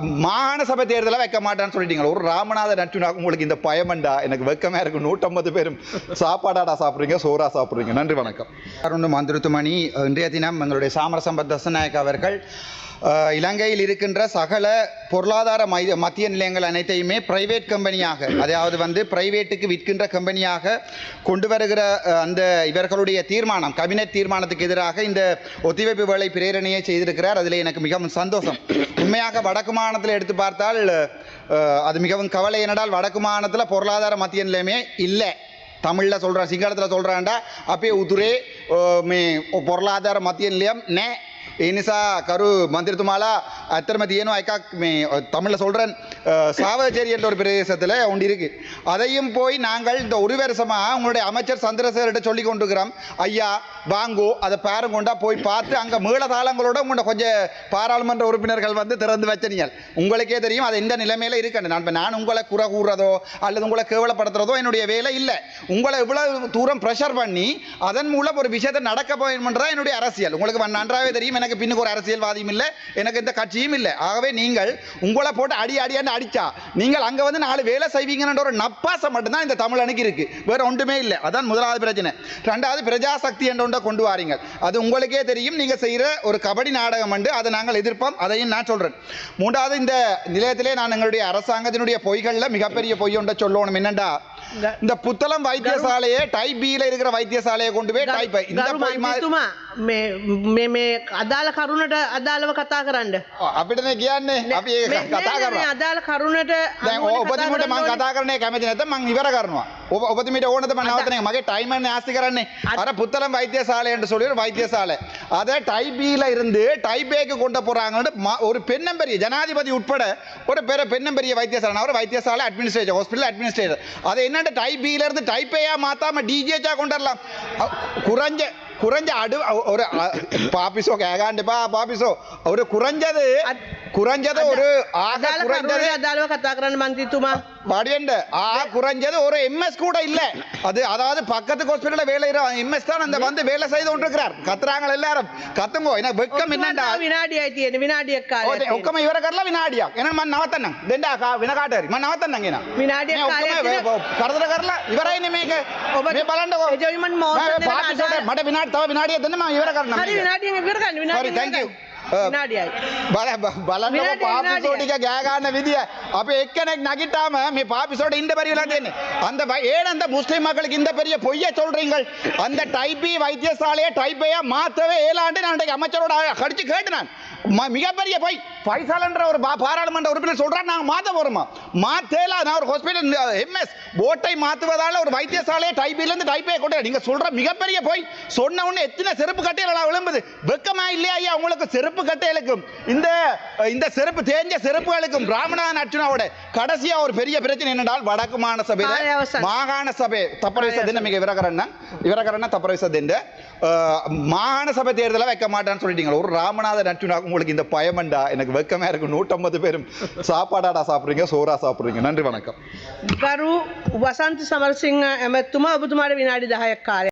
மாகாண சபை தேர்தலை வைக்க மாட்டான்னு சொல்லிட்டீங்க ஒரு ராமநாத நட்டுனா உங்களுக்கு இந்த பயமண்டா எனக்கு வெக்கமே இருக்கு. நூற்றம்பது பேரும் சாப்பாடாடா சாப்பிட்றீங்க சோறா சாப்பிட்றீங்க. நன்றி வணக்கம். அருண் மந்திருத்துமணி இன்றைய தினம் எங்களுடைய சாமரசம்பத் தசநாயக் அவர்கள் இலங்கையில் இருக்கின்ற சகல பொருளாதார மை மத்திய நிலையங்கள் அனைத்தையுமே பிரைவேட் கம்பெனியாக அதாவது வந்து பிரைவேட்டுக்கு விற்கின்ற கம்பெனியாக கொண்டு வருகிற அந்த இவர்களுடைய தீர்மானம் கபினட் தீர்மானத்துக்கு எதிராக இந்த ஒத்திவைப்பு வேலை பிரேரணையை செய்திருக்கிறார். அதில் எனக்கு மிகவும் சந்தோஷம். உண்மையாக வடக்கு மாநிலத்தில் எடுத்து பார்த்தால் அது மிகவும் கவலை என்னடால் வடக்கு மாநிலத்தில் பொருளாதார மத்திய நிலையமே இல்லை. தமிழில் சொல்கிறேன் சிங்களத்தில் சொல்கிறாண்டா அப்பயே உதுரே மே பொருளாதார மத்திய நிலையம் நே ஏனிசா கரு மந்திரி துமாலா அத்திரமதி ஏனோ ஐக்கா தமிழில் சொல்கிறேன் சாவகச்சேரி என்ற ஒரு பிரதேசத்தில் உண்டு இருக்குது அதையும் போய் நாங்கள் இந்த ஒரு உங்களுடைய அமைச்சர் சந்திரசேகர்கிட்ட சொல்லி கொண்டிருக்கிறோம். ஐயா வாங்கோ அதை பாருங்கொண்டா போய் பார்த்து அங்கே மேலதாளங்களோட உங்களோட கொஞ்சம் பாராளுமன்ற உறுப்பினர்கள் வந்து திறந்து வச்சினீங்கள் உங்களுக்கே தெரியும் அது எந்த நிலைமையில் இருக்கணும் நான் நான் உங்களை குறை கூறுறதோ அல்லது உங்களை கேவலப்படுத்துறதோ என்னுடைய வேலை இல்லை. உங்களை இவ்வளவு தூரம் ப்ரெஷர் பண்ணி அதன் மூலம் ஒரு விஷயத்தை நடக்க போயிடும்ன்றதா என்னுடைய அரசியல். உங்களுக்கு நன்றாகவே தெரியும் எனக்கு பின்னுக்கு ஒரு அரசியல்வாதியும் இல்லை எனக்கு எந்த கட்சியும் இல்லை. ஆகவே நீங்கள் உங்களை போட்டு அடி அடியான்னு அடிச்சா நீங்கள் அங்கே வந்து நாலு வேலை செய்வீங்கன்ற ஒரு நப்பாசம் மட்டும்தான் இந்த தமிழ் அணுக்கு இருக்கு. வேற ஒன்றுமே இல்லை. அதான் முதலாவது பிரச்சனை. ரெண்டாவது பிரஜாசக்தி என்ற ஒன்றை கொண்டு வாரீங்க. அது உங்களுக்கே தெரியும். நீங்கள் செய்கிற ஒரு கபடி நாடகம் உண்டு அதை நாங்கள் எதிர்ப்போம். அதையும் நான் சொல்கிறேன் மூன்றாவது இந்த நிலையத்திலே நான் எங்களுடைய அரசாங்கத்தினுடைய பொய்களில் மிகப்பெரிய பொய் ஒன்றை சொல்லணும். என்னண்டா? இந்த புத்தளம் வைத்தியசாலையை டைப் பியில் இருக்கிற வைத்தியசாலையை கொண்டு போய் டைப் இந்த ගරු பொய் மாதிரி මන්ත්‍රීතුමා මේ මේ මේ අදාළ කරුණට අදාළව කතා කරන්න. අපිටනේ කියන්නේ අපි ඒක මේ- කතා මේ- මේ කරනවා අදාළ කරුණට දැන් අනුවද කතා ඔබතුමට මම කරන්න කතා කරන්නේ කැමති නැත්නම් මම ඉවර කරනවා ඔබ ඔබතුමීට ඕනද මම නවත්තන්නේ මගේ டைம் என்ன ஆஸ்தி කරන්නේ அத்- அர புத்தளம் வைத்தியசாலை என்று சொல்லி ஒரு வைத்தியசாலை அதை டைப் பியில் இருந்து டைப் ஏக்கு கொண்டு போறாங்கன்னு ம- ஒரு பெண்ணம்பெரிய ஜனாதிபதி உட்பட ஒரு பெரிய பெண்ணம்பெரிய வைத்தியசாலை நான் ஒரு வைத்தியசாலை அட்மினிஸ்ட்ரேட்டர் ஹாஸ்பிட்டல் அட்மினிஸ்ட்ரேட்டர் அதை என்னண்டு டைப் பியில இருந்து டைப் ஏயா மாத்தாம டிஜிஹெச்சா கொண்டு வரலாம் அ- குறைஞ்ச குறைஞ்ச அடு ஒரு அ- பாப்பிசோ கேகாண்டுப்பா பாப்பிசோ ஒரு குறைஞ்சது കുറഞ്ഞത് ഒരു ആകെ കുറഞ്ഞത് வாடியண்ட ஆ குறைஞ்சது ஒரு எம்எஸ் கூட இல்ல. அது அதாவது பக்கத்து ஹாஸ்பிடல்ல வேலை எம்எஸ் தான் அந்த வந்து வேலை செய்து கொண்டிருக்கிறார். கத்துறாங்க எல்லாரும். கத்துங்கோ ஏன்னா வெக்கம் என்னண்டா? வினாடி ஆயிட்டு வினாடி அக்கா ஒக்கம இவர கரல வினாடியா? ஏன்னா மன் நவத்தண்ணா தெண்டா கா வினகாட்டாரி மன் நவத்தண்ணங்க ஏன்னா வினாடி கரதல கரல இவரை நிமேக மே பலண்ட ஜெய்மன் மோசன் பாட்டு சொல்ற மட வினாடி தவ வினாடியா தென்னமா இவர கரன வினாடி இவர கரன வினாடி சாரி थैंक यू විනාඩියක් දෙන්න මම ඉවර කරන්නම් හරි මේක. විනාඩියෙන් ඉවර කරන්න Sorry, විනාඩියෙන් thank you. ඉවර කරන්න. Uh, විනාඩියයි. බල බලන්නකො විනාඩිය, පාපිසෝ විනාඩිය. ටික ගෑ ගන්න විදිය අපි එක්කෙනෙක් நகிட்டாம මේ பாபிசோட இந்த பெரிய தேன்னு அந்த வ- ஏன் அந்த முஸ்லிம் மக்களுக்கு இந்த பெரிய பொய்யை சொல்றீங்கள் அந்த டைபி வைத்தியசாலையை டைப்பையா மாத்தவே ஏழாண்டு நான் இன்றைக்கு அமைச்சரோட கடிச்சு கேட்டு நான் ம- மிகப்பெரிய பொய் பைசாலன்ற ஒரு பா- பாராளுமன்ற உறுப்பினர் சொல்றாரு நாங்க மாத்த போறோமா மாத்தேல நான் ஒரு ஹாஸ்பிட்டல் எம்எஸ் போட்டை மாத்துவதால ஒரு வைத்தியசாலையை டைபில இருந்து டைப்பே கொண்டு நீங்க சொல்ற மிகப்பெரிய பொய் சொன்ன உடனே எத்தனை செருப்பு கட்டைகள் விளம்புது வெக்கமா இல்லையா ஐயா உங்களுக்கு செருப்பு கட்டைகளுக்கும் இந்த இந்த செருப்பு தேஞ்ச செருப்புகளுக்கும் ராமநாதன் அர்ச்சுனாவோட கடைசியா ஒரு பெரிய பிரச்சனை என்னென்றால் வடக்கு மாகாண சபையில කාලය අවසන්. மாகாண சபை தப்பரவிச தின மிக விரகரண்ண விரகரண்ண தப்பரவிச திண்டு மாகாண சபை தேர்தலை வைக்க மாட்டான்னு சொல்லிட்டீங்க ஒரு ராமநாதன் அர்ச்சுனா உங்களுக்கு இந்த பயமண்டா எனக்கு வெக்கமே இருக்கு நூற்றம்பது பேரும் சாப்பாடாடா சாப்பிட்றீங்க சோறா சாப்பிட்றீங்க நன்றி வணக்கம் ගරු වසන්ත සමරසිංහ ඇමැත්තුමා ඔබතුමාට විනාඩි 10ක් කාලයක්